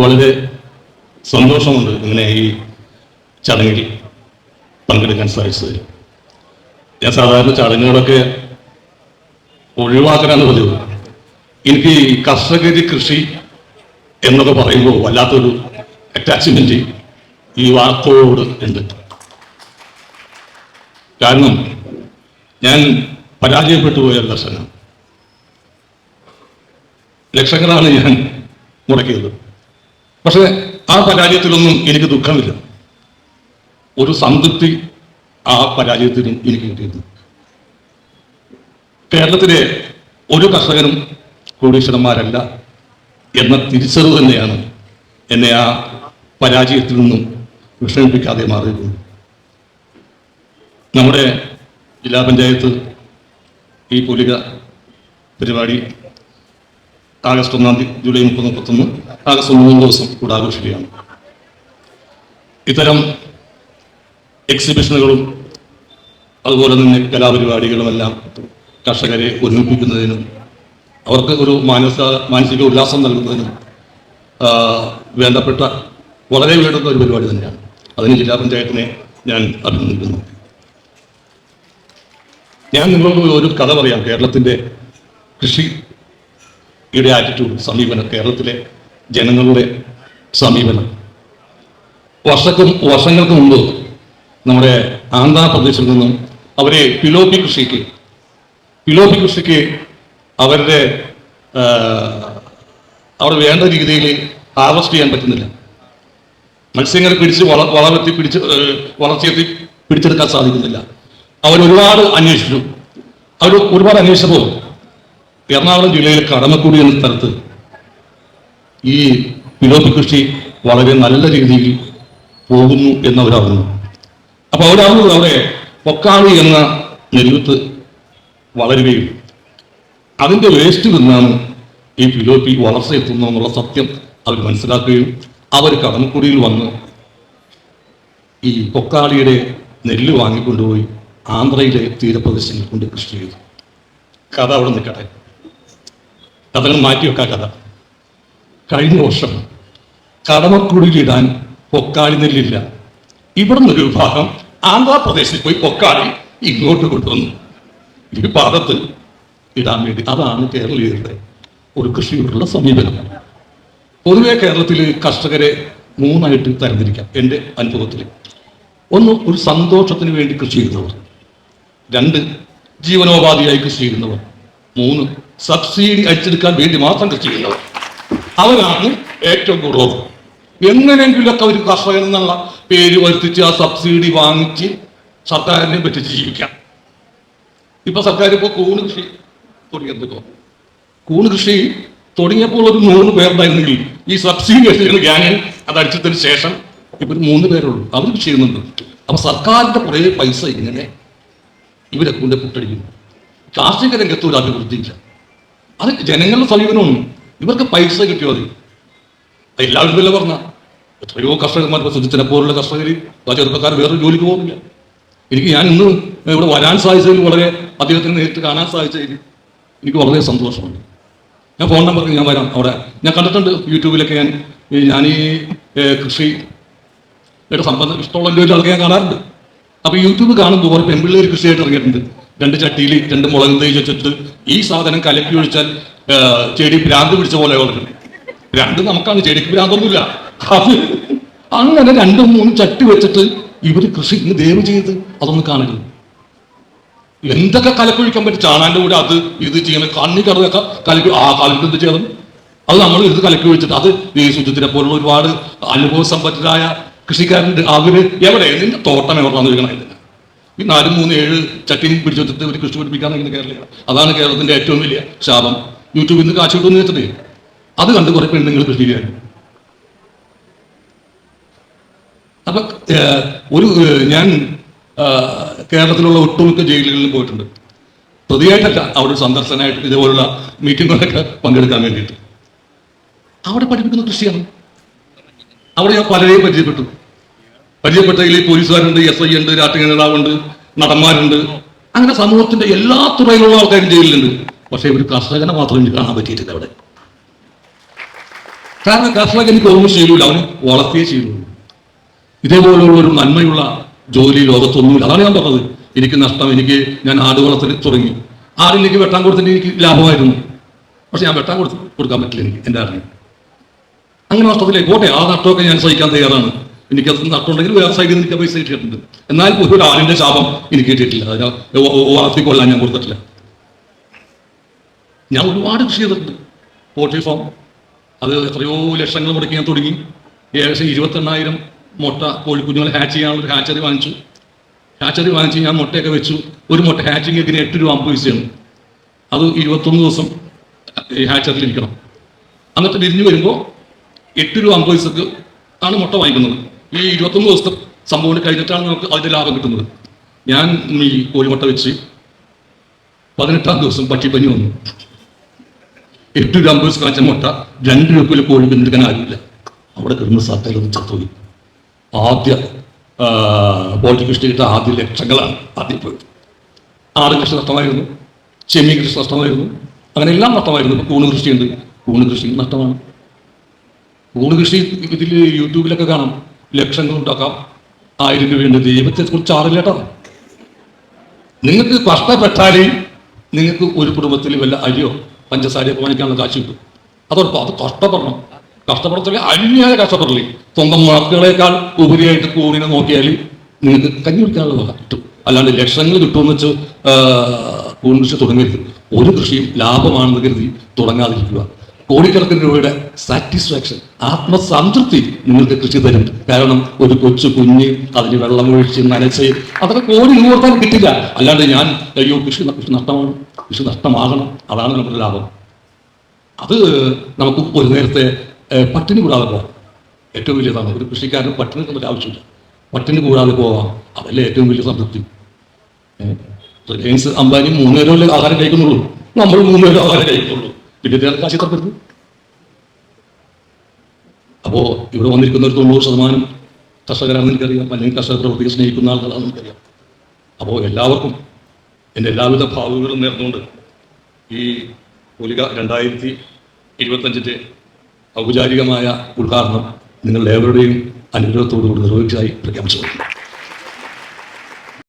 വളരെ സന്തോഷമുണ്ട് ഇങ്ങനെ ഈ ചടങ്ങിൽ പങ്കെടുക്കാൻ സാധിച്ചത്. ഞാൻ സാധാരണ ചടങ്ങുകളൊക്കെ ഒഴിവാക്കാനാണ് പതിവ്. എനിക്ക് ഈ കർഷകര് കൃഷി എന്നൊക്കെ പറയുമ്പോൾ വല്ലാത്തൊരു അറ്റാച്ച്മെന്റ് ഈ വാർത്തയോട് ഉണ്ട്. കാരണം ഞാൻ പരാജയപ്പെട്ടു പോയ ദർശനം ലക്ഷങ്ങളാണ് ഞാൻ മുടക്കിയത്. പക്ഷെ ആ പരാജയത്തിലൊന്നും എനിക്ക് ദുഃഖമില്ല. ഒരു സംതൃപ്തി ആ പരാജയത്തിനും എനിക്ക് കിട്ടിയിരുന്നു. കേരളത്തിലെ ഒരു കർഷകനും കോടീശ്വരന്മാരല്ല എന്ന തിരിച്ചറിവ് തന്നെയാണ് എന്നെ ആ പരാജയത്തിൽ നിന്നും വിഷമിപ്പിക്കാതെ മാറിയിരുന്നു നമ്മുടെ ജില്ലാ പഞ്ചായത്ത് ഈ പുലിക പരിപാടി ആഗസ്റ്റ് ഒന്നാം തീയതി ജൂലൈ മുപ്പത് മുപ്പത്തൊന്ന് ആഗസ്റ്റ് മൂന്ന് ദിവസം കൂടെ ആഘോഷിക്കുകയാണ് ഇത്തരം എക്സിബിഷനുകളും അതുപോലെ തന്നെ കലാപരിപാടികളുമെല്ലാം കർഷകരെ ഒരുമിപ്പിക്കുന്നതിനും അവർക്ക് ഒരു മാനസ മാനസിക ഉല്ലാസം നൽകുന്നതിനും വേണ്ടപ്പെട്ട വളരെ വേണ്ടുന്ന ഒരു പരിപാടി തന്നെയാണ്. അതിന് ജില്ലാ പഞ്ചായത്തിനെ ഞാൻ അഭിനന്ദിക്കുന്നു. ഞാൻ നിങ്ങൾക്ക് ഒരു കഥ പറയാം. കേരളത്തിന്റെ കൃഷിയുടെ ആറ്റിറ്റ്യൂഡ് സമീപനം കേരളത്തിലെ ജനങ്ങളുടെ സമീപനം. വർഷക്കും വർഷങ്ങൾക്ക് മുമ്പ് നമ്മുടെ ആന്ധ്രാപ്രദേശിൽ നിന്നും അവരെ പിലോപ്പി കൃഷിക്ക് പിലോപ്പി കൃഷിക്ക് അവരുടെ അവർ വേണ്ട രീതിയിൽ ഹാർവസ്റ്റ് ചെയ്യാൻ പറ്റുന്നില്ല. മത്സ്യങ്ങൾ പിടിച്ച് വള വളമെത്തി പിടിച്ച് വളർച്ചയെത്തി പിടിച്ചെടുക്കാൻ സാധിക്കുന്നില്ല. അവർ ഒരുപാട് അന്വേഷിച്ചു. അവർ ഒരുപാട് അന്വേഷിച്ചപ്പോൾ എറണാകുളം ജില്ലയിലെ കടമക്കുടി എന്ന സ്ഥലത്ത് ഈ പിലോപ്പി കൃഷി വളരെ നല്ല രീതിയിൽ പോകുന്നു എന്നവരറിഞ്ഞു. അപ്പൊ അവരറിഞ്ഞത് അവിടെ പൊക്കാളി എന്ന നെല്ലുത്ത് വളരുകയും അതിന്റെ വേസ്റ്റ് നിന്നാണ് ഈ പിലോപ്പി വളർച്ച എത്തുന്നു എന്നുള്ള സത്യം അവർ മനസ്സിലാക്കുകയും അവർ കടമക്കുടിയിൽ വന്ന് ഈ പൊക്കാളിയുടെ നെല്ല് വാങ്ങിക്കൊണ്ടുപോയി ആന്ധ്രയിലെ തീരപ്രദേശങ്ങളിൽ കൊണ്ട് കൃഷി ചെയ്തു. കഥ അവിടെ നിൽക്കട്ടെ. കഥകൾ മാറ്റി വെക്കാം കഥ. കഴിഞ്ഞ വർഷം കടമക്കുടിയിലിടാൻ പൊക്കാളി നെല്ലില്ല ഇവിടുന്ന് ഒരു വിഭാഗം ആന്ധ്രാപ്രദേശിൽ പോയി പൊക്കാളി ഇങ്ങോട്ട് കൊണ്ടുവന്നു. ഈ പാദത്ത് ഇടാൻ വേണ്ടി അതാണ് കേരളീയരുടെ ഒരു കൃഷിയോടുള്ള സമീപനം. പൊതുവെ കേരളത്തിൽ കർഷകരെ മൂന്നായിട്ട് തരംതിരിക്കാം എന്റെ അനുഭവത്തിൽ. ഒന്ന് ഒരു സന്തോഷത്തിന് വേണ്ടി കൃഷി ചെയ്യുന്നവർ. രണ്ട് ജീവനോപാധിയായി കൃഷി ചെയ്യുന്നവർ. മൂന്ന് സബ്സിഡി അടിച്ചെടുക്കാൻ വേണ്ടി മാത്രം കൃഷി ചെയ്യുന്നവർ. അവരാണ് ഏറ്റവും കൂടുതൽ. എങ്ങനെയെങ്കിലുമൊക്കെ ഒരു കർഷകൻ എന്നുള്ള പേര് വരുത്തിച്ച് ആ സബ്സിഡി വാങ്ങിച്ച് സർക്കാരിനെ പറ്റിച്ച് ജീവിക്കാം. ഇപ്പൊ സർക്കാർ ഇപ്പോൾ കൂണ് കൃഷി തുടങ്ങിയപ്പോൾ കൂണ് കൃഷി തുടങ്ങിയപ്പോൾ ഒരു നൂറ് പേരുണ്ടായിരുന്നെങ്കിൽ ഈ സബ്സിഡി എടുക്കുന്ന ഗ്യാനിയൻ അത് അടിച്ചതിന് ശേഷം ഇപ്പൊ മൂന്ന് പേരുള്ളൂ. അവർ ചെയ്യുന്നുണ്ട്. അപ്പൊ സർക്കാരിന്റെ കുറേ പൈസ ഇങ്ങനെ ഇവരെ കൊണ്ട് പുട്ടടിക്കുന്നു. കാർഷിക രംഗത്ത് ഒരു അഭിവൃദ്ധിയില്ല. അത് ജനങ്ങളുടെ സമീപനമാണ്. ഇവർക്ക് പൈസ കിട്ടിയോ അത് എല്ലാവരും വില പറഞ്ഞ. എത്രയോ കർഷകന്മാർ സുജിത്തിനെ പോലുള്ള കർഷകർ ആ ചെറുപ്പക്കാർ വേറൊരു ജോലിക്ക് പോകുന്നില്ല. എനിക്ക് ഞാൻ ഇന്ന് ഇവിടെ വരാൻ സാധിച്ചതിൽ വളരെ അദ്ദേഹത്തിന് നേരിട്ട് കാണാൻ സാധിച്ചതിൽ എനിക്ക് വളരെ സന്തോഷമുണ്ട്. ഞാൻ ഫോൺ നമ്പർ ഞാൻ വരാം അവിടെ. ഞാൻ കണ്ടിട്ടുണ്ട് യൂട്യൂബിലൊക്കെ ഞാൻ ഞാൻ ഈ കൃഷി സംബന്ധം ഇഷ്ടമുള്ള എന്റെ ആൾക്കാർ ഞാൻ കാണാറുണ്ട്. അപ്പോൾ യൂട്യൂബ് കാണുമ്പോൾ പെൺപിള്ളേർ കൃഷിയായിട്ട് ഇറങ്ങിയിട്ടുണ്ട്. രണ്ട് ചട്ടിയിൽ രണ്ട് മുളക് തൈ വെച്ചിട്ട് ഈ സാധനം കലക്കി ഒഴിച്ചാൽ ചെടി ഭ്രാന്ത് പിടിച്ച പോലെ വളരും രണ്ട് നമുക്കാണ് ചെടിക്ക് ഭ്രാന്തൊന്നുമില്ല. അത് അങ്ങനെ രണ്ടും മൂന്നും ചട്ടി വെച്ചിട്ട് ഇവർ കൃഷി ഇന്ന് ദയവ് ചെയ്ത് അതൊന്ന് കാണരുത് എന്തൊക്കെ കലക്കൊഴിക്കാൻ പറ്റും? ചാണാന്റെ കൂടെ അത് ഇത് ചെയ്യണം കണ്ണി കടതൊക്കെ കലക്കി ആ കാലത്ത് എന്ത് ചെയ്യണം? അത് നമ്മൾ ഇത് കലക്കി വെച്ചിട്ട് അത് ഈ ശുചിത്തിനെ പോലുള്ള ഒരുപാട് അനുഭവ സമ്പന്നരായ കൃഷിക്കാരുണ്ട്. അവർ എവിടെ? നിന്റെ തോട്ടം എവിടെയാണെന്ന് ചോദിക്കണം ഈ നാലും മൂന്ന് ഏഴ് ചട്ടിയും പിടിച്ചു വെച്ചിട്ട് ഒരു കൃഷി പിടിപ്പിക്കാൻ കേരളീയ അതാണ് കേരളത്തിന്റെ ഏറ്റവും വലിയ ശാപം. യൂട്യൂബിൽ നിന്ന് കാശ് കിട്ടുമെന്ന് വെച്ചിട്ട് അത് കണ്ട് കുറെ പെണ്ണുങ്ങൾ കൃഷി ചെയ്യാൻ അപ്പൊ ഒരു ഞാൻ കേരളത്തിലുള്ള ഒട്ടുമിക്ക ജയിലുകളിലും പോയിട്ടുണ്ട്. പ്രതിയായിട്ടല്ല അവിടെ സന്ദർശനമായിട്ട് ഇതുപോലുള്ള മീറ്റിങ്ങുകളൊക്കെ പങ്കെടുക്കാൻ വേണ്ടിയിട്ട്. അവിടെ പഠിപ്പിക്കുന്ന കൃഷിയാണ്. അവിടെ ഞാൻ പലരെയും പരിചയപ്പെട്ടു. പരിചയപ്പെട്ടതിൽ പോലീസുകാരുണ്ട് എസ് ഐ ഉണ്ട് രാഷ്ട്രീയ നേതാവുണ്ട് നടന്മാരുണ്ട്. അങ്ങനെ സമൂഹത്തിന്റെ എല്ലാ തുറയിലുള്ള ആൾക്കാരും ജയിലിലുണ്ട്. പക്ഷേ ഒരു കർഷകനെ മാത്രം എനിക്ക് കാണാൻ പറ്റിയിട്ടില്ല അവിടെ. കാരണം കർഷകൻ എനിക്ക് ഒന്നും ചെയ്യൂല അവന് വളർത്തിയേ ചെയ്യുള്ളൂ. ഇതേപോലുള്ള ഒരു നന്മയുള്ള ജോലി ലോകത്തൊന്നുമില്ല. അതാണ് ഞാൻ പറഞ്ഞത്. എനിക്ക് നഷ്ടം എനിക്ക് ഞാൻ ആട് വളർത്തൽ തുടങ്ങി. ആടിലേക്ക് വെട്ടാൻ കൊടുത്തിട്ട് എനിക്ക് ലാഭമായിരുന്നു. പക്ഷെ ഞാൻ വെട്ടാൻ കൊടുത്ത് കൊടുക്കാൻ പറ്റില്ല എനിക്ക് എന്റെ ആടിന്. അങ്ങനെ നഷ്ടത്തിലേക്ക് പോട്ടെ. ആ നഷ്ടമൊക്കെ ഞാൻ സഹിക്കാൻ തയ്യാറാണ്. എനിക്ക് അത് നട്ടുണ്ടെങ്കിൽ വേറെ സൈഡിൽ നിന്ന് എനിക്ക് പൈസ കിട്ടിയിട്ടുണ്ട്. എന്നാൽ ഒരു ആടിന്റെ ശാപം എനിക്ക് കിട്ടിയിട്ടില്ല. അതിനാൽ വളർത്തിക്കൊള്ളാൻ ഞാൻ കൊടുത്തിട്ടില്ല. ഞാൻ ഒരുപാട് കൃഷി ചെയ്തിട്ടുണ്ട്. പോൾട്രി ഫാം അത് എത്രയോ ലക്ഷങ്ങൾ മുടക്കി ഞാൻ തുടങ്ങി. ഏകദേശം ഇരുപത്തെണ്ണായിരം മുട്ട കോഴിക്കുഞ്ഞുങ്ങൾ ഹാച്ച് ചെയ്യാനുള്ള ഹാച്ചറി വാങ്ങിച്ചു. ഹാച്ചറി വാങ്ങിച്ച് ഞാൻ മുട്ടയൊക്കെ വെച്ചു. ഒരു മുട്ട ഹാച്ചിങ് എങ്ങനെ എട്ട് രൂപ അമ്പത് പൈസയാണ്. അത് ഇരുപത്തൊന്ന് ദിവസം ഹാച്ചറിൽ ഇരിക്കണം. എന്നിട്ട് വിരിഞ്ഞു വരുമ്പോൾ എട്ട് രൂപ അമ്പത് പൈസക്ക് ആണ് മുട്ട വാങ്ങിക്കുന്നത്. ഈ ഇരുപത്തൊന്ന് ദിവസത്തെ സംഭവം കഴിഞ്ഞിട്ടാണ് നമുക്ക് അതിന്റെ ലാഭം കിട്ടുന്നത്. ഞാൻ ഈ കോഴിമുട്ട വെച്ച് പതിനെട്ടാം ദിവസം പക്ഷിപ്പനി വന്നു. എട്ട് പൈസ കാച്ച മുട്ട. രണ്ട് രൂപയിൽ കോഴി പിന്തുക്കാൻ ആരുമില്ല അവിടെ കിടന്ന് സത്തയിലൊന്ന് ചത്തുപോയി. ആദ്യ കൃഷി കിട്ട ആദ്യ ലക്ഷങ്ങളാണ് ആദ്യം പോയത്. ആറ് കൃഷി നഷ്ടമായിരുന്നു. ചെമ്മീൻ കൃഷി നഷ്ടമായിരുന്നു. അങ്ങനെ എല്ലാം നഷ്ടമായിരുന്നു. ഇപ്പൊ കൂണ് കൃഷിയുണ്ട്. കൂണ് കൃഷി നഷ്ടമാണ്. കൂണ് കൃഷി ഇതിൽ യൂട്യൂബിലൊക്കെ കാണാം. ലക്ഷങ്ങൾ ഉണ്ടാക്കാം. ആയിരം രൂപയുണ്ട് ദൈവത്തെ കുറിച്ച് ആറില്ല കേട്ടോ. നിങ്ങൾക്ക് കഷ്ടപ്പെട്ടാലേ നിങ്ങൾക്ക് ഒരു കുടുംബത്തിൽ വല്ല അരിയോ പഞ്ചസാരയോ അപമാനിക്കാനുള്ള കാശ് കിട്ടും അതോടൊപ്പം അത് കഷ്ടപ്പെടണം. കഷ്ടപ്പെടത്തില്ല അന്യായ കഷ്ടപ്പെടില്ലേ? സ്വന്തം വാക്കുകളേക്കാൾ ഉപരിയായിട്ട് കൂടിനെ നോക്കിയാൽ നിങ്ങൾക്ക് കഞ്ഞി കുടിക്കാനുള്ള വക കിട്ടും. അല്ലാണ്ട് ലക്ഷങ്ങൾ കിട്ടുമെന്ന് വെച്ച് കൂൺ കൃഷി തുടങ്ങരുത്. ഒരു കൃഷിയും ലാഭമാണെന്ന് കരുതി തുടങ്ങാതിരിക്കുക. കോടിക്കണക്കിന് രൂപയുടെ സാറ്റിസ്ഫാക്ഷൻ ആത്മസംതൃപ്തി നിങ്ങൾക്ക് കൃഷി തരും. കാരണം ഒരു കൊച്ചു കുഞ്ഞ് അതിന് വെള്ളമൊഴിച്ച് നനച്ച് അതൊക്കെ കോടി നിവർത്താൻ കിട്ടില്ല. അല്ലാണ്ട് ഞാൻ അയ്യോ കൃഷി കൃഷി നഷ്ടമാണ്. കൃഷി നഷ്ടമാകണം. അതാണ് നമ്മുടെ ലാഭം. അത് നമുക്ക് ഒരു നേരത്തെ പട്ടിണി കൂടാതെ പോകാം ഏറ്റവും വലിയതാണ് ഒരു കൃഷിക്കാരന് പട്ടിണി നമുക്ക് ആവശ്യമില്ല. പട്ടിണി കൂടാതെ പോവാം. അതല്ലേ ഏറ്റവും വലിയ സംതൃപ്തി. റിലയൻസ് അംബാനി മൂന്നേരോ ആഹാരം കഴിക്കുന്നുള്ളൂ. നമ്മൾ മൂന്നേരോ നേരം ആഹാരം കഴിക്കുന്നുള്ളൂ. പിന്നെ വേറെ കാശി അപ്പോൾ അപ്പോ ഇവിടെ വന്നിരിക്കുന്ന ഒരു തൊണ്ണൂറ് ശതമാനം കർഷകരാണെന്ന് എനിക്കറിയാം. അല്ലെങ്കിൽ കർഷക പ്രവൃത്തിയെ സ്നേഹിക്കുന്ന ആളുകളാണെന്ന് എനിക്കറിയാം. അപ്പോൾ എല്ലാവർക്കും എന്റെ എല്ലാവിധ ഭാവുകളും നേർന്നുകൊണ്ട് ഈ ഒലിക രണ്ടായിരത്തി ഇരുപത്തഞ്ചിന്റെ ഔപചാരികമായ ഉദ്ഘാടനം നിങ്ങളുടെ ഏവരുടെയും അനുഗ്രഹത്തോടുകൂടി നിർവഹിച്ചതായി പ്രഖ്യാപിച്ചു